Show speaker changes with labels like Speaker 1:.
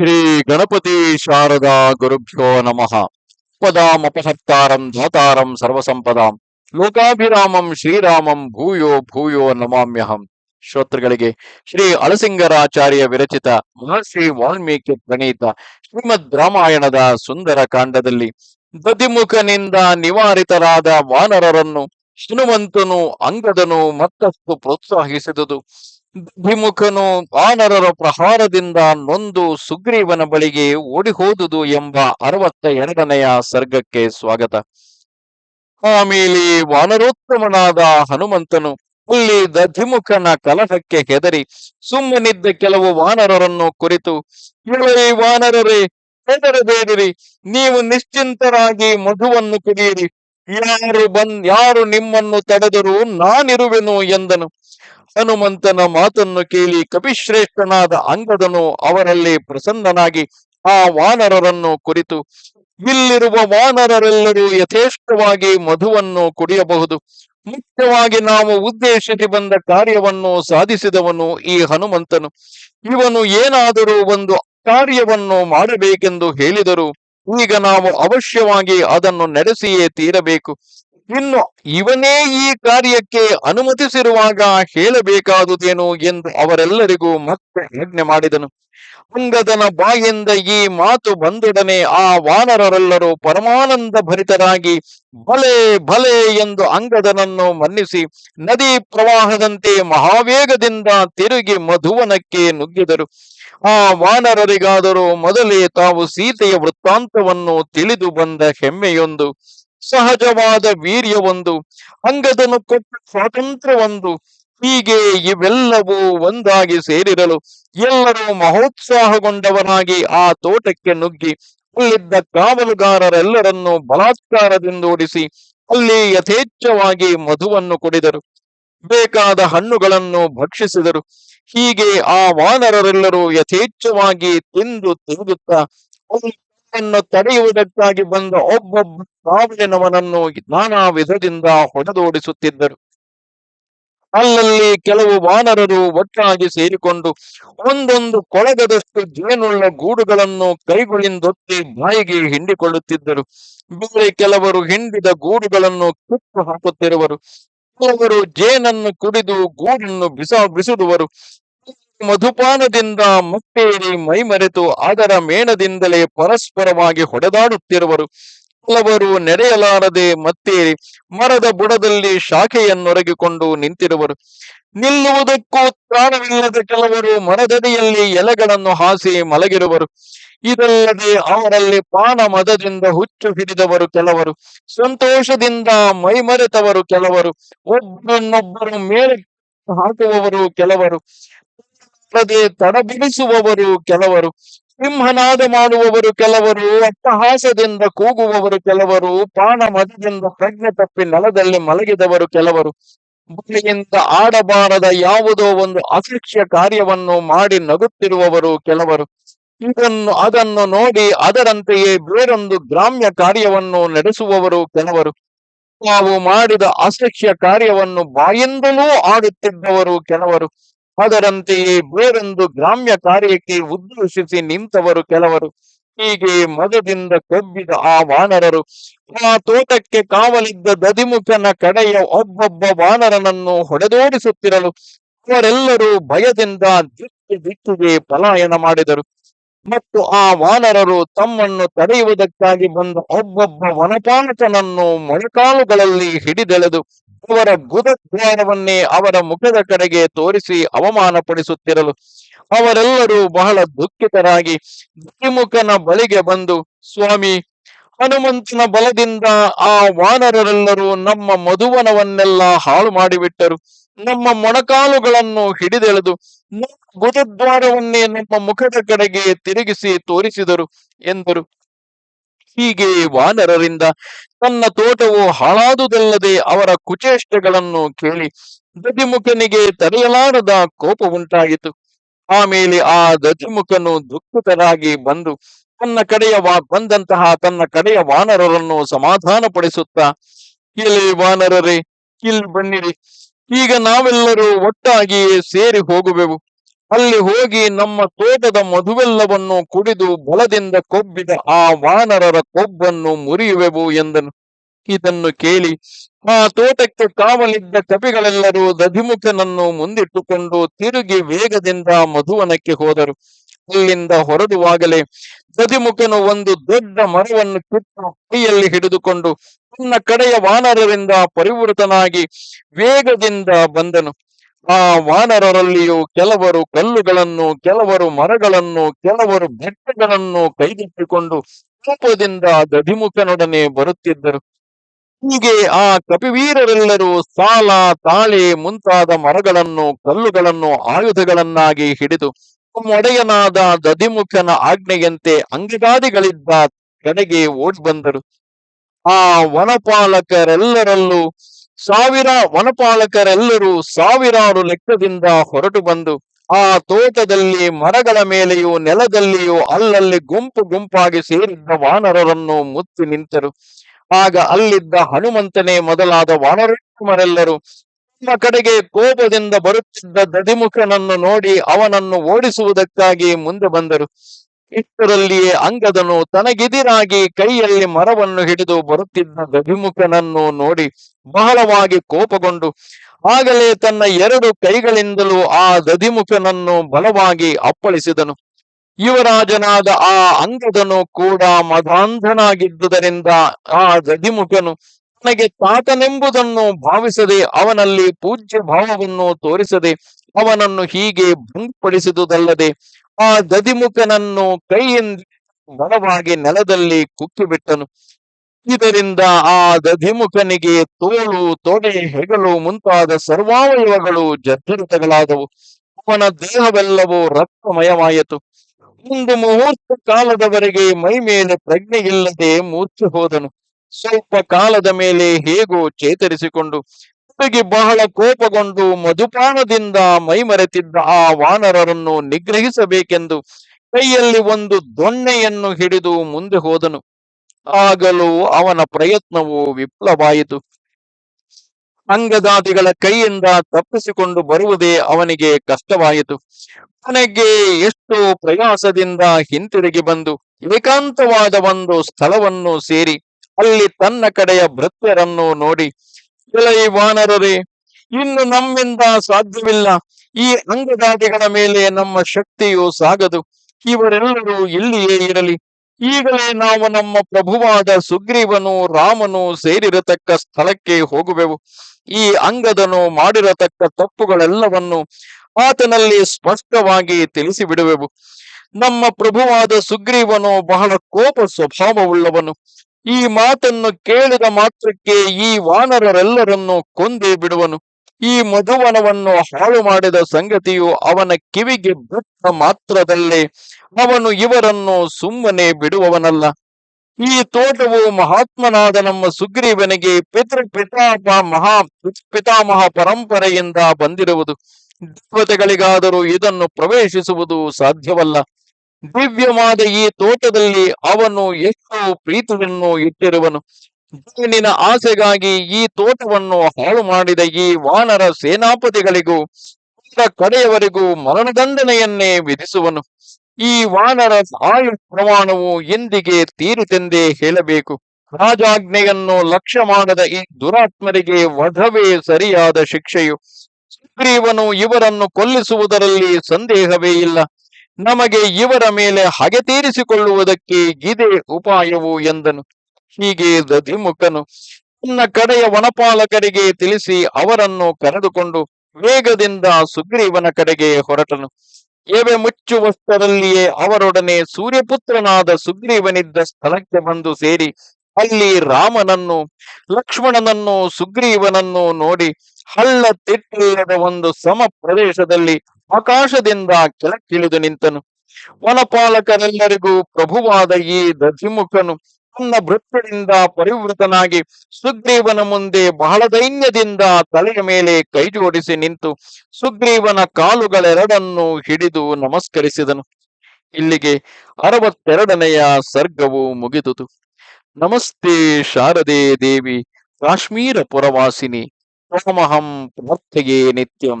Speaker 1: ಶ್ರೀ ಗಣಪತಿ ಶಾರದಾ ಗುರುಭ್ಯೋ ನಮಃ. ಪದಾಮಪಹತ್ತಾರಂ ಧಾತಾರಂ ಸರ್ವಸಂಪದಾಂ. ಲೋಕಾಭಿರಾಮಂ ಶ್ರೀರಾಮಂ ಭೂಯೋ ಭೂಯೋ ನಮಾಮ್ಯಹಂ. ಶ್ರೋತೃಗಳಿಗೆ ಶ್ರೀ ಅಳಸಿಂಗರಾಚಾರ್ಯ ವಿರಚಿತ ಮಹರ್ಷಿ ವಾಲ್ಮೀಕಿ ಪ್ರಣೀತ ಶ್ರೀಮದ್ ರಾಮಾಯಣದ ಸುಂದರ ಕಾಂಡದಲ್ಲಿ ದದಿಮುಖನಿಂದ ನಿವಾರಿತರಾದ ವಾನರರನ್ನು ಹನುಮಂತನು ಅಂಗದನು ಮತ್ತಷ್ಟು ಪ್ರೋತ್ಸಾಹಿಸಿದುದು. ಭಿಮುಖನು ವಾನರರ ಪ್ರಹಾರದಿಂದ ನೊಂದು ಸುಗ್ರೀವನ ಬಳಿಗೆ ಓಡಿಹೋದುದು ಎಂಬ ಅರವತ್ತ ಎರಡನೆಯ ಸರ್ಗಕ್ಕೆ ಸ್ವಾಗತ. ಆಮೇಲೆ ವಾನರೋತ್ತಮನಾದ ಹನುಮಂತನು ಅಲ್ಲಿ ದಧಿಮುಖನ ಕಲಹಕ್ಕೆ ಹೆದರಿ ಸುಮ್ಮನಿದ್ದ ಕೆಲವು ವಾನರರನ್ನು ಕುರಿತು ಎಲೈ ವಾನರರೇ, ಹೆದರಬೇಡಿರಿ. ನೀವು ನಿಶ್ಚಿಂತರಾಗಿ ಮಧುವನ್ನು ಕುಡಿಯಿರಿ. ಯಾರು ಬಂದ್, ಯಾರು ನಿಮ್ಮನ್ನು ತಡೆದರೂ ನಾನಿರುವೆನು ಎಂದನು. ಹನುಮಂತನ ಮಾತನ್ನು ಕೇಳಿ ಕಪಿಶ್ರೇಷ್ಠನಾದ ಅಂಗದನು ಅವರಲ್ಲಿ ಪ್ರಸನ್ನನಾಗಿ ಆ ವಾನರರನ್ನು ಕುರಿತು, ಇಲ್ಲಿರುವ ವಾನರರೆಲ್ಲರೂ ಯಥೇಷ್ಟವಾಗಿ ಮಧುವನ್ನು ಕುಡಿಯಬಹುದು. ಮುಖ್ಯವಾಗಿ ನಾವು ಉದ್ದೇಶಿಸಿ ಬಂದ ಕಾರ್ಯವನ್ನು ಸಾಧಿಸಿದವನು ಈ ಹನುಮಂತನು. ಇವನು ಏನಾದರೂ ಒಂದು ಕಾರ್ಯವನ್ನು ಮಾಡಬೇಕೆಂದು ಹೇಳಿದರು, ಈಗ ನಾವು ಅವಶ್ಯವಾಗಿ ಅದನ್ನು ನಡೆಸಿಯೇ ತೀರಬೇಕು. ಇನ್ನು ಇವನೇ ಈ ಕಾರ್ಯಕ್ಕೆ ಅನುಮತಿಸಿರುವಾಗ ಹೇಳಬೇಕಾದುದೇನು ಎಂದು ಅವರೆಲ್ಲರಿಗೂ ಮತ್ತೆ ಆಜ್ಞೆ ಮಾಡಿದನು. ಅಂಗದನ ಬಾಯಿಂದ ಈ ಮಾತು ಬಂದೊಡನೆ ಆ ವಾನರರೆಲ್ಲರೂ ಪರಮಾನಂದ ಭರಿತರಾಗಿ ಭಲೆ ಭಲೆ ಎಂದು ಅಂಗದನನ್ನು ಮನ್ನಿಸಿ ನದಿ ಪ್ರವಾಹದಂತೆ ಮಹಾವೇಗದಿಂದ ತಿರುಗಿ ಮಧುವನಕ್ಕೆ ನುಗ್ಗಿದರು. ಆ ವಾನರರಿಗಾದರೂ ಮೊದಲೇ ತಾವು ಸೀತೆಯ ವೃತ್ತಾಂತವನ್ನು ತಿಳಿದು ಬಂದ ಹೆಮ್ಮೆಯೊಂದು. ಸಹಜವಾದ ವೀರ್ಯವೊಂದು, ಅಂಗದನು ಕೊಟ್ಟ ಸ್ವಾತಂತ್ರ್ಯವೊಂದು, ಹೀಗೆ ಇವೆಲ್ಲವೂ ಒಂದಾಗಿ ಸೇರಿರಲು ಎಲ್ಲರೂ ಮಹೋತ್ಸಾಹಗೊಂಡವನಾಗಿ ಆ ತೋಟಕ್ಕೆ ನುಗ್ಗಿ, ಅಲ್ಲಿದ್ದ ಕಾವಲುಗಾರರೆಲ್ಲರನ್ನು ಬಲಾತ್ಕಾರದಿಂದ ಓಡಿಸಿ, ಅಲ್ಲಿ ಯಥೇಚ್ಛವಾಗಿ ಮಧುವನ್ನು ಕುಡಿದರು. ಬೇಕಾದ ಹಣ್ಣುಗಳನ್ನು ಭಕ್ಷಿಸಿದರು. ಹೀಗೆ ಆ ವಾನರರೆಲ್ಲರೂ ಯಥೇಚ್ಛವಾಗಿ ತಿಂದು ತಿರುಗುತ್ತಾ ಅವನ್ನು ತಡೆಯುವುದಕ್ಕಾಗಿ ಬಂದ ಒಬ್ಬೊಬ್ಬ ಕಾವಲಿನವನನ್ನು ನಾನಾ ವಿಧದಿಂದ ಹೊಡೆದೋಡಿಸುತ್ತಿದ್ದರು. ಅಲ್ಲಲ್ಲಿ ಕೆಲವು ವಾನರರು ಒಟ್ಟಾಗಿ ಸೇರಿಕೊಂಡು ಒಂದೊಂದು ಕೊಳಗದಷ್ಟು ಜೇನುಳ್ಳ ಗೂಡುಗಳನ್ನು ಕೈಗಳಿಂದೊತ್ತಿ ಬಾಯಿಗೆ ಹಿಂಡಿಕೊಳ್ಳುತ್ತಿದ್ದರು. ಬೇರೆ ಕೆಲವರು ಹಿಂಡಿದ ಗೂಡುಗಳನ್ನು ಕಿತ್ತು ಹಾಕುತ್ತಿರುವರು. ಕೆಲವರು ಜೇನನ್ನು ಕುಡಿದು ಗೂಡನ್ನು ಬಿಸ ಬಿಸುಡುವರು ಮಧುಪಾನದಿಂದ ಮತ್ತೇರಿ ಮೈಮರೆತು ಅದರ ಮೇಣದಿಂದಲೇ ಪರಸ್ಪರವಾಗಿ ಹೊಡೆದಾಡುತ್ತಿರುವರು. ಕೆಲವರು ನೆರೆಯಲಾರದೆ ಮತ್ತೇರಿ ಮರದ ಬುಡದಲ್ಲಿ ಶಾಖೆಯನ್ನೊರಗಿಕೊಂಡು ನಿಂತಿರುವರು. ನಿಲ್ಲುವುದಕ್ಕೂ ತ್ರಾಣವಿಲ್ಲದ ಕೆಲವರು ಮರದಡಿಯಲ್ಲಿ ಎಲೆಗಳನ್ನು ಹಾಸಿ ಮಲಗಿರುವರು. ಇದಲ್ಲದೆ ಅವರಲ್ಲಿ ಪಾನ ಮದದಿಂದ ಹುಚ್ಚು ಹಿಡಿದವರು ಕೆಲವರು. ಸಂತೋಷದಿಂದ ಮೈಮರೆತವರು ಕೆಲವರು. ಒಬ್ಬರನ್ನೊಬ್ಬರು ಮೇಲೆ ಹಾಕುವವರು ಕೆಲವರು. ತಡಬಿಡಿಸುವವರು ಕೆಲವರು, ಸಿಂಹನಾದ ಮಾಡುವವರು ಕೆಲವರು, ಅಟ್ಟಹಾಸದಿಂದ ಕೂಗುವವರು ಕೆಲವರು ಪಾನ ಮದದಿಂದ ಪ್ರಜ್ಞೆ ತಪ್ಪಿ ನೆಲದಲ್ಲಿ ಮಲಗಿದವರು ಕೆಲವರು. ಬಳಿಯಿಂದ ಆಡಬಾರದ ಯಾವುದೋ ಒಂದು ಅಶಿಕ್ಷ್ಯ ಕಾರ್ಯವನ್ನು ಮಾಡಿ ನಗುತ್ತಿರುವವರು ಕೆಲವರು. ಇದನ್ನು, ಅದನ್ನು ನೋಡಿ ಅದರಂತೆಯೇ ಬೇರೊಂದು ಗ್ರಾಮ್ಯ ಕಾರ್ಯವನ್ನು ನಡೆಸುವವರು ಕೆಲವರು. ನಾವು ಮಾಡಿದ ಅಶಿಕ್ಷ್ಯ ಕಾರ್ಯವನ್ನು ಬಾಯಿಂದಲೂ ಆಡುತ್ತಿದ್ದವರು ಕೆಲವರು. ಅದರಂತೆಯೇ ಬೇರೊಂದು ಗ್ರಾಮ್ಯ ಕಾರ್ಯಕ್ಕೆ ಉದ್ದೇಶಿಸಿ ನಿಂತವರು ಕೆಲವರು. ಹೀಗೆ ಮಗದಿಂದ ಕೊಬ್ಬಿದ ಆ ವಾನರರು, ಆ ತೋಟಕ್ಕೆ ಕಾವಲಿದ್ದ ದದಿಮುಖನ ಕಡೆಯ ಒಬ್ಬೊಬ್ಬ ವಾನರನನ್ನು ಹೊಡೆದೋಡಿಸುತ್ತಿರಲು ಅವರೆಲ್ಲರೂ ಭಯದಿಂದ ದಿಕ್ಕು ದಿಕ್ಕಿಗೆ ಪಲಾಯನ ಮಾಡಿದರು. ಮತ್ತು ಆ ವಾನರರು ತಮ್ಮನ್ನು ತಡೆಯುವುದಕ್ಕಾಗಿ ಬಂದ ಒಬ್ಬೊಬ್ಬ ವನಪಾಲಕನನ್ನು ಮೊಣಕಾಲುಗಳಲ್ಲಿ ಹಿಡಿದೆಳೆದು ಅವರ ಬುಧಜ್ಞಾನವನ್ನೇ ಅವರ ಮುಖದ ಕಡೆಗೆ ತೋರಿಸಿ ಅವಮಾನಪಡಿಸುತ್ತಿರಲು ಅವರೆಲ್ಲರೂ ಬಹಳ ದುಃಖಿತರಾಗಿ ದ್ವಿಮುಖನ ಬಳಿಗೆ ಬಂದು, ಸ್ವಾಮಿ, ಹನುಮಂತನ ಬಲದಿಂದ ಆ ವಾನರರೆಲ್ಲರೂ ನಮ್ಮ ಮಧುವನವನ್ನೆಲ್ಲ ಹಾಳು ಮಾಡಿಬಿಟ್ಟರು ನಮ್ಮ ಮೊಣಕಾಲುಗಳನ್ನು ಹಿಡಿದೆಳೆದು ಗುರುದ್ವಾರವನ್ನೇ ನಮ್ಮ ಮುಖದ ಕಡೆಗೆ ತಿರುಗಿಸಿ ತೋರಿಸಿದರು ಎಂದರು. ಹೀಗೆ ವಾನರರಿಂದ ತನ್ನ ತೋಟವು ಹಾಳಾದುದಲ್ಲದೆ ಅವರ ಕುಚೇಷ್ಟೆಗಳನ್ನು ಕೇಳಿ ದತಿಮುಖನಿಗೆ ತಡೆಯಲಾರದ ಕೋಪ ಉಂಟಾಯಿತು. ಆಮೇಲೆ ಆ ದತಿಮುಖನು ದುಃಖಿತರಾಗಿ ಬಂದು ತನ್ನ ಕಡೆಯ ವಾ, ಬಂದಂತಹ ತನ್ನ ಕಡೆಯ ವಾನರರನ್ನು ಸಮಾಧಾನ ಪಡಿಸುತ್ತಾ ಇಲ್ಲಿ ವಾನರರೇ ಇಲ್ಲಿ ಬನ್ನಿರಿ ಈಗ ನಾವೆಲ್ಲರೂ ಒಟ್ಟಾಗಿಯೇ ಸೇರಿ ಹೋಗುವೆವು. ಅಲ್ಲಿ ಹೋಗಿ ನಮ್ಮ ತೋಟದ ಮಧುವೆಲ್ಲವನ್ನು ಕುಡಿದು ಬಲದಿಂದ ಕೊಬ್ಬಿದ ಆ ವಾನರರ ಕೊಬ್ಬನ್ನು ಮುರಿಯುವೆವು ಎಂದನು. ಇದನ್ನು ಕೇಳಿ ಆ ತೋಟಕ್ಕೆ ಕಾವಲಿದ್ದ ಕಪಿಗಳೆಲ್ಲರೂ ದಧಿಮುಖನನ್ನು ಮುಂದಿಟ್ಟುಕೊಂಡು ತಿರುಗಿ ವೇಗದಿಂದ ಮಧುವನಕ್ಕೆ ಹೋದರು. ಅಲ್ಲಿಂದ ಹೊರಡುವಾಗಲೇ ದಧಿಮುಖನು ಒಂದು ದೊಡ್ಡ ಮರವನ್ನು ಕಿತ್ತು ಕೈಯಲ್ಲಿ ಹಿಡಿದುಕೊಂಡು ತನ್ನ ಕಡೆಯ ವಾನರರಿಂದ ಪರಿವೃತನಾಗಿ ವೇಗದಿಂದ ಬಂದನು. ಆ ವಾನರರಲ್ಲಿಯೂ ಕೆಲವರು ಕಲ್ಲುಗಳನ್ನು, ಕೆಲವರು ಮರಗಳನ್ನು, ಕೆಲವರು ಬೆಟ್ಟಗಳನ್ನು ಕೈಗೆತ್ತಿಕೊಂಡು ಕೋಪದಿಂದ ದಧಿಮುಖನೊಡನೆ ಬರುತ್ತಿದ್ದರು. ಹೀಗೆ ಆ ಕಪಿವೀರರೆಲ್ಲರೂ ಸಾಲ, ತಾಳೆ ಮುಂತಾದ ಮರಗಳನ್ನು, ಕಲ್ಲುಗಳನ್ನು ಆಯುಧಗಳನ್ನಾಗಿ ಹಿಡಿದು ಒಡೆಯನಾದ ದಧಿಮುಖನ ಆಜ್ಞೆಯಂತೆ ಅಂಗಗಾದಿಗಳಿದ್ದ ಕಡೆಗೆ ಓಡಿ ಬಂದರು ಆ ವನಪಾಲಕರೆಲ್ಲರಲ್ಲೂ ಸಾವಿರ ವನಪಾಲಕರೆಲ್ಲರೂ ಸಾವಿರಾರು ಲೆಕ್ಕದಿಂದ ಹೊರಟು ಬಂದು ಆ ತೋಟದಲ್ಲಿ ಮರಗಳ ಮೇಲೆಯೂ ನೆಲದಲ್ಲಿಯೂ ಅಲ್ಲಲ್ಲಿ ಗುಂಪು ಗುಂಪಾಗಿ ಸೇರಿದ್ದ ವಾನರರನ್ನು ಮುತ್ತಿ ನಿಂತರು. ಆಗ ಅಲ್ಲಿದ್ದ ಹನುಮಂತನೇ ಮೊದಲಾದ ವಾನರಮರೆಲ್ಲರೂ ತಮ್ಮ ಕಡೆಗೆ ಕೋಪದಿಂದ ಬರುತ್ತಿದ್ದ ದಧಿಮುಖನನ್ನು ನೋಡಿ ಅವನನ್ನು ಓಡಿಸುವುದಕ್ಕಾಗಿ ಮುಂದೆ ಬಂದರು. ಇಷ್ಟರಲ್ಲಿಯೇ ಅಂಗದನು ತನಗೆದಿರಾಗಿ ಕೈಯಲ್ಲಿ ಮರವನ್ನು ಹಿಡಿದು ಬರುತ್ತಿದ್ದ ದಧಿಮುಖನನ್ನು ನೋಡಿ ಬಹಳವಾಗಿ ಕೋಪಗೊಂಡು, ಆಗಲೇ ತನ್ನ ಎರಡು ಕೈಗಳಿಂದಲೂ ಆ ದಧಿಮುಖನನ್ನು ಬಲವಾಗಿ ಅಪ್ಪಳಿಸಿದನು. ಯುವರಾಜನಾದ ಆ ಅಂಗದನು ಕೂಡ ಮದಾಂಧನಾಗಿದ್ದುದರಿಂದ ಆ ದಧಿಮುಖನು ತನಗೆ ತಾತನೆಂಬುದನ್ನು ಭಾವಿಸದೆ ಅವನಲ್ಲಿ ಪೂಜ್ಯ ಭಾವವನ್ನು ತೋರಿಸದೆ ಅವನನ್ನು ಹೀಗೆ ಭಂಗಪಡಿಸಿದುದಲ್ಲದೆ ಆ ದದಿಮುಖನನ್ನು ಕೈಯಿಂದ ಬಲವಾಗಿ ನೆಲದಲ್ಲಿ ಕುಕ್ಕಿಬಿಟ್ಟನು. ಇದರಿಂದ ಆ ದಧಿಮುಖನಿಗೆ ತೋಳು, ತೊಡೆ, ಹೆಗಲು ಮುಂತಾದ ಸರ್ವಾವಯವಗಳು ಜರ್ಜರಿತಗಳಾದವು. ಅವನ ದೇಹವೆಲ್ಲವೂ ರಕ್ತಮಯವಾಯಿತು. ಒಂದು ಮುಹೂರ್ತ ಕಾಲದವರೆಗೆ ಮೈ ಮೇಲೆ ಪ್ರಜ್ಞೆಯಿಲ್ಲದೆ ಮೂರ್ಛೆ ಹೋದನು. ಸ್ವಲ್ಪ ಕಾಲದ ಮೇಲೆ ಹೇಗೋ ಚೇತರಿಸಿಕೊಂಡು ತಿರುಗಿ ಬಹಳ ಕೋಪಗೊಂಡು ಮಧುಪಾನದಿಂದ ಮೈಮರೆತಿದ್ದ ಆ ವಾನರರನ್ನು ನಿಗ್ರಹಿಸಬೇಕೆಂದು ಕೈಯಲ್ಲಿ ಒಂದು ದೊಣ್ಣೆಯನ್ನು ಹಿಡಿದು ಮುಂದೆ ಹೋದನು. ಆಗಲೂ ಅವನ ಪ್ರಯತ್ನವು ವಿಫಲವಾಯಿತು. ಅಂಗದಾದಿಗಳ ಕೈಯಿಂದ ತಪ್ಪಿಸಿಕೊಂಡು ಬರುವುದೇ ಅವನಿಗೆ ಕಷ್ಟವಾಯಿತು. ಕೊನೆಗೆ ಎಷ್ಟು ಪ್ರಯಾಸದಿಂದ ಹಿಂತಿರುಗಿ ಬಂದು ಏಕಾಂತವಾದ ಒಂದು ಸ್ಥಳವನ್ನು ಸೇರಿ ಅಲ್ಲಿ ತನ್ನ ಕಡೆಯ ಭೃತ್ಯರನ್ನು ನೋಡಿ ಎಲೈ ವಾನರರೇ ಇನ್ನು ನಮ್ಮಿಂದ ಸಾಧ್ಯವಿಲ್ಲ. ಈ ಅಂಗದಾಟಿಗಳ ಮೇಲೆ ನಮ್ಮ ಶಕ್ತಿಯು ಸಾಗದು. ಇವರೆಲ್ಲರೂ ಇಲ್ಲಿಯೇ ಇರಲಿ. ಈಗಲೇ ನಾವು ನಮ್ಮ ಪ್ರಭುವಾದ ಸುಗ್ರೀವನು ರಾಮನು ಸೇರಿರತಕ್ಕ ಸ್ಥಳಕ್ಕೆ ಹೋಗುವೆವು. ಈ ಅಂಗದನು ಮಾಡಿರತಕ್ಕ ತಪ್ಪುಗಳೆಲ್ಲವನ್ನು ಆತನಲ್ಲಿ ಸ್ಪಷ್ಟವಾಗಿ ತಿಳಿಸಿ ಬಿಡುವೆವು ನಮ್ಮ ಪ್ರಭುವಾದ ಸುಗ್ರೀವನು ಬಹಳ ಕೋಪ ಸ್ವಭಾವವುಳ್ಳವನು. ಈ ಮಾತನ್ನು ಕೇಳಿದ ಮಾತ್ರಕ್ಕೆ ಈ ವಾನರರೆಲ್ಲರನ್ನು ಕೊಂದೇ ಬಿಡುವನು. ಈ ಮಧುವನವನ್ನು ಹಾಳು ಮಾಡಿದ ಸಂಗತಿಯು ಅವನ ಕಿವಿಗೆ ಬಿಟ್ಟ ಮಾತ್ರದಲ್ಲೇ ಅವನು ಇವರನ್ನು ಸುಮ್ಮನೆ ಬಿಡುವವನಲ್ಲ. ಈ ತೋಟವು ಮಹಾತ್ಮನಾದ ನಮ್ಮ ಸುಗ್ರೀವನಿಗೆ ಪಿತೃ ಪಿತಾಮ ಮಹಾ ಪಿತಾಮಹ ಪರಂಪರೆಯಿಂದ ಬಂದಿರುವುದು. ದೇವತೆಗಳಿಗಾದರೂ ಇದನ್ನು ಪ್ರವೇಶಿಸುವುದು ಸಾಧ್ಯವಲ್ಲ. ದಿವ್ಯವಾದ ಈ ತೋಟದಲ್ಲಿ ಅವನು ಎಷ್ಟು ಪ್ರೀತಿಯನ್ನು ಇಟ್ಟಿರುವನು. ಜೀವನಿನ ಆಸೆಗಾಗಿ ಈ ತೋಟವನ್ನು ಹಾಳು ಮಾಡಿದ ಈ ವಾನರ ಸೇನಾಪತಿಗಳಿಗೂ ಕಡೆಯವರೆಗೂ ಮರಣದಂಡನೆಯನ್ನೇ ವಿಧಿಸುವನು. ಈ ವಾನರ ಆಯು ಪ್ರಮಾಣವು ಎಂದಿಗೆ ತೀರಿತೆಂದೇ ಹೇಳಬೇಕು. ರಾಜಾಜ್ಞೆಯನ್ನು ಲಕ್ಷ್ಯ ಮಾಡದ ಈ ದುರಾತ್ಮರಿಗೆ ವಧವೇ ಸರಿಯಾದ ಶಿಕ್ಷೆಯು. ಸುಗ್ರೀವನು ಇವರನ್ನು ಕೊಲ್ಲಿಸುವುದರಲ್ಲಿ ಸಂದೇಹವೇ ಇಲ್ಲ. ನಮಗೆ ಇವರ ಮೇಲೆ ಹಗೆ ತೀರಿಸಿಕೊಳ್ಳುವುದಕ್ಕೆ ಇದೇ ಉಪಾಯವು ಎಂದನು. ಹೀಗೆ ದಧಿಮುಖನು ತನ್ನ ಕಡೆಯ ವನಪಾಲಕರಿಗೆ ತಿಳಿಸಿ ಅವರನ್ನು ಕರೆದುಕೊಂಡು ವೇಗದಿಂದ ಸುಗ್ರೀವನ ಕಡೆಗೆ ಹೊರಟನು. ಎವೆ ಮುಚ್ಚುವಷ್ಟರಲ್ಲಿಯೇ ಅವರೊಡನೆ ಸೂರ್ಯಪುತ್ರನಾದ ಸುಗ್ರೀವನಿದ್ದ ಸ್ಥಳಕ್ಕೆ ಬಂದು ಸೇರಿ ಅಲ್ಲಿ ರಾಮನನ್ನು, ಲಕ್ಷ್ಮಣನನ್ನು, ಸುಗ್ರೀವನನ್ನು ನೋಡಿ ಹಳ್ಳ ತಿಟ್ಟಿಲ್ಲದ ಒಂದು ಸಮ ಪ್ರದೇಶದಲ್ಲಿ ಆಕಾಶದಿಂದ ಕೆಳಕ್ಕಿಳಿದು ನಿಂತನು. ವನಪಾಲಕರೆಲ್ಲರಿಗೂ ಪ್ರಭುವಾದ ಈ ದಧಿಮುಖನು ತನ್ನ ಭೃತ್ಯದಿಂದ ಪರಿವೃತನಾಗಿ ಸುಗ್ರೀವನ ಮುಂದೆ ಬಹಳ ದೈನ್ಯದಿಂದ ತಲೆಯ ಮೇಲೆ ಕೈ ಜೋಡಿಸಿ ನಿಂತು ಸುಗ್ರೀವನ ಕಾಲುಗಳೆರಡನ್ನು ಹಿಡಿದು ನಮಸ್ಕರಿಸಿದನು. ಇಲ್ಲಿಗೆ ಅರವತ್ತೆರಡನೆಯ ಸರ್ಗವು ಮುಗಿದುದು. ನಮಸ್ತೆ ಶಾರದೆ ದೇವಿ, ಕಾಶ್ಮೀರ ಪುರವಾಸಿನಿ ತ್ವಮಹಂ ಪ್ರಾರ್ಥೆಯೇ ನಿತ್ಯಂ.